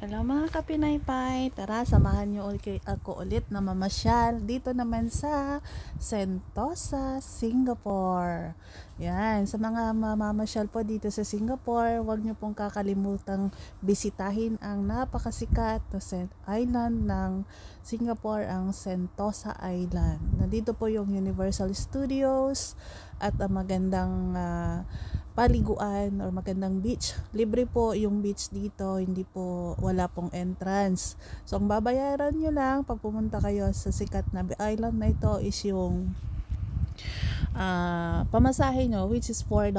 Hello mga kapinaypay, tara samahan niyo ulit ako ulit na mamasyal dito naman sa Sentosa, Singapore. Yan, sa mga mamamasyal po dito sa Singapore, huwag niyo pong kakalimutang bisitahin ang napakasikat na Island ng Singapore, ang Sentosa Island. Nandito po yung Universal Studios at ang magandang uh, paliguan or magandang beach. Libre po yung beach dito, hindi po wala pong entrance. So ang babayaran nyo lang pag pumunta kayo sa sikat na island na ito is yung uh, pamasahe nyo which is $4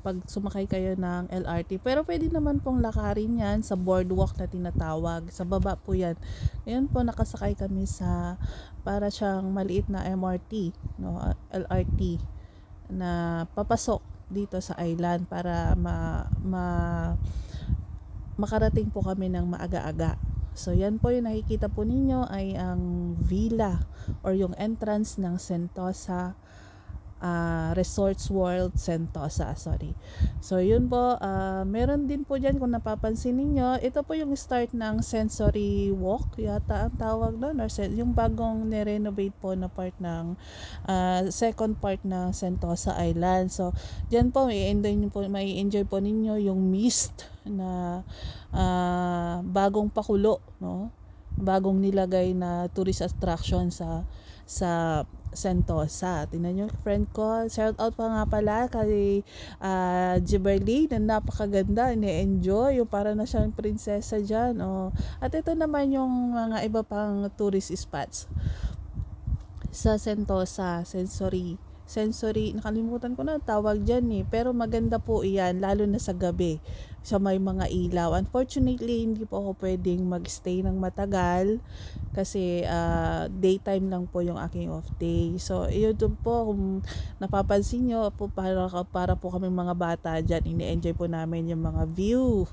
pag sumakay kayo ng LRT. Pero pwede naman pong lakarin yan sa boardwalk na tinatawag. Sa baba po yan. Ngayon po nakasakay kami sa para siyang maliit na MRT, no, LRT na papasok dito sa island para ma, ma makarating po kami ng maaga-aga. So yan po yung nakikita po ninyo ay ang villa or yung entrance ng Sentosa uh, Resorts World Sentosa, sorry. So yun po, uh, meron din po dyan kung napapansin niyo ito po yung start ng sensory walk, yata ang tawag doon, or sen- yung bagong nirenovate po na part ng uh, second part ng Sentosa Island. So dyan po, may enjoy po, may enjoy po ninyo yung mist na uh, bagong pakulo, no? Bagong nilagay na tourist attraction sa sa Sentosa. Tingnan nyo, friend ko. Shout out pa nga pala kay uh, Giberly na napakaganda. Ini-enjoy. Yung para na siyang prinsesa dyan. Oh. At ito naman yung mga iba pang tourist spots sa Sentosa, Sensory sensory, nakalimutan ko na tawag dyan eh. Pero maganda po iyan, lalo na sa gabi. Sa may mga ilaw. Unfortunately, hindi po ako pwedeng magstay ng matagal kasi uh, daytime lang po yung aking off day. So, yun po, kung napapansin nyo, po, para, para po kami mga bata dyan, ini-enjoy po namin yung mga view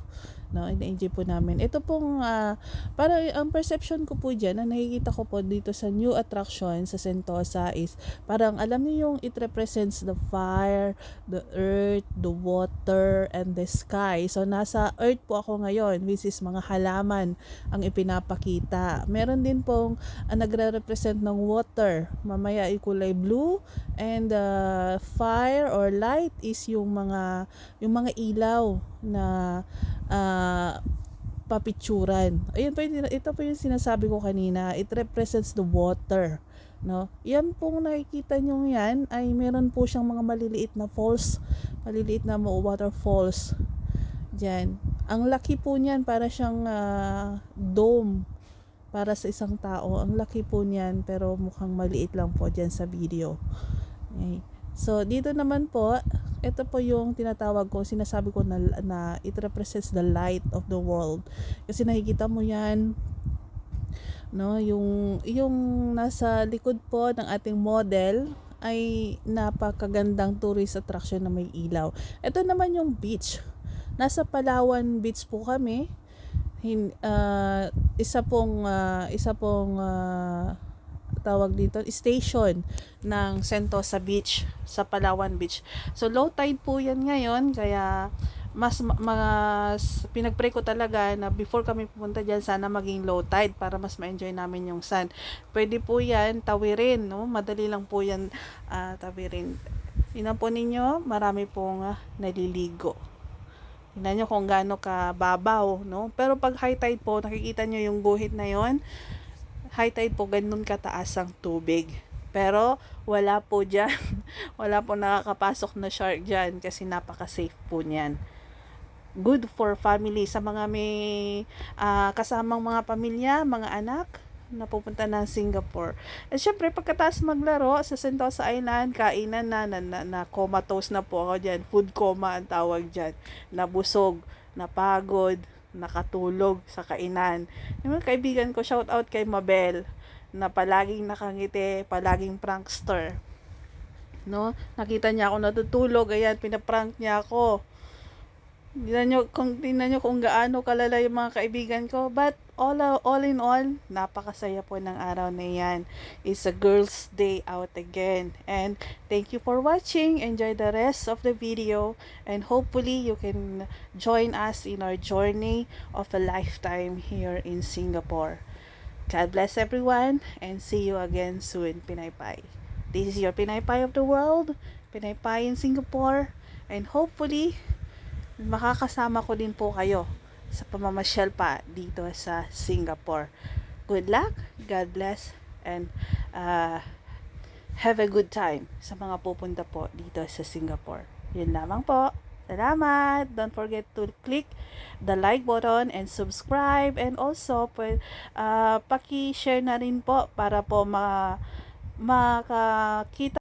no ina-enjoy po namin ito pong uh, para ang perception ko po diyan na nakikita ko po dito sa new attraction sa Sentosa is parang alam niyo yung it represents the fire the earth the water and the sky so nasa earth po ako ngayon which is mga halaman ang ipinapakita meron din pong uh, nagre-represent ng water mamaya ay kulay blue and uh, fire or light is yung mga yung mga ilaw na uh, papicturan. Ayun po yung, ito po yung sinasabi ko kanina. It represents the water. No? Yan pong nakikita nyo yan ay meron po siyang mga maliliit na falls. Maliliit na waterfalls. Diyan. Ang laki po niyan para siyang uh, dome para sa isang tao. Ang laki po niyan pero mukhang maliit lang po diyan sa video. Okay. So, dito naman po, ito po yung tinatawag ko, sinasabi ko na, na it represents the light of the world. Kasi nakikita mo yan, no, yung, yung nasa likod po ng ating model, ay napakagandang tourist attraction na may ilaw. Ito naman yung beach. Nasa Palawan Beach po kami. Hin, uh, isa pong uh, isa pong uh, tawag dito, station ng Sentosa Beach sa Palawan Beach. So low tide po yan ngayon kaya mas mas pinagpray ko talaga na before kami pumunta diyan sana maging low tide para mas ma-enjoy namin yung sun. Pwede po yan tawirin, no? Madali lang po yan uh, tawirin. Tingnan po ninyo, marami pong uh, naliligo. Tingnan nyo kung gaano ka babaw, no? Pero pag high tide po, nakikita nyo yung guhit na yon high tide po, ganun kataas ang tubig. Pero wala po dyan, wala po nakakapasok na shark dyan kasi napaka-safe po niyan. Good for family sa mga may uh, kasamang mga pamilya, mga anak na pupunta ng Singapore. At syempre, pagkatapos maglaro sa Sentosa Island, kainan na, na, na, na comatose na po ako dyan. Food coma ang tawag dyan. Nabusog, napagod, nakatulog sa kainan. Yung mga kaibigan ko, shout out kay Mabel, na palaging nakangiti, palaging prankster. No? Nakita niya ako natutulog, ayan, pinaprank niya ako. Tingnan nyo, kung, tingnan nyo kung gaano kalala yung mga kaibigan ko. But all, all in all, napakasaya po ng araw na yan. It's a girls' day out again. And thank you for watching. Enjoy the rest of the video. And hopefully, you can join us in our journey of a lifetime here in Singapore. God bless everyone and see you again soon, Pinay Pai. This is your Pinay Pai of the world, Pinay Pai in Singapore, and hopefully, makakasama ko din po kayo sa pamamasyal pa dito sa Singapore. Good luck, God bless, and uh, have a good time sa mga pupunta po dito sa Singapore. Yun lamang po. Salamat! Don't forget to click the like button and subscribe and also uh, paki-share na rin po para po ma makakita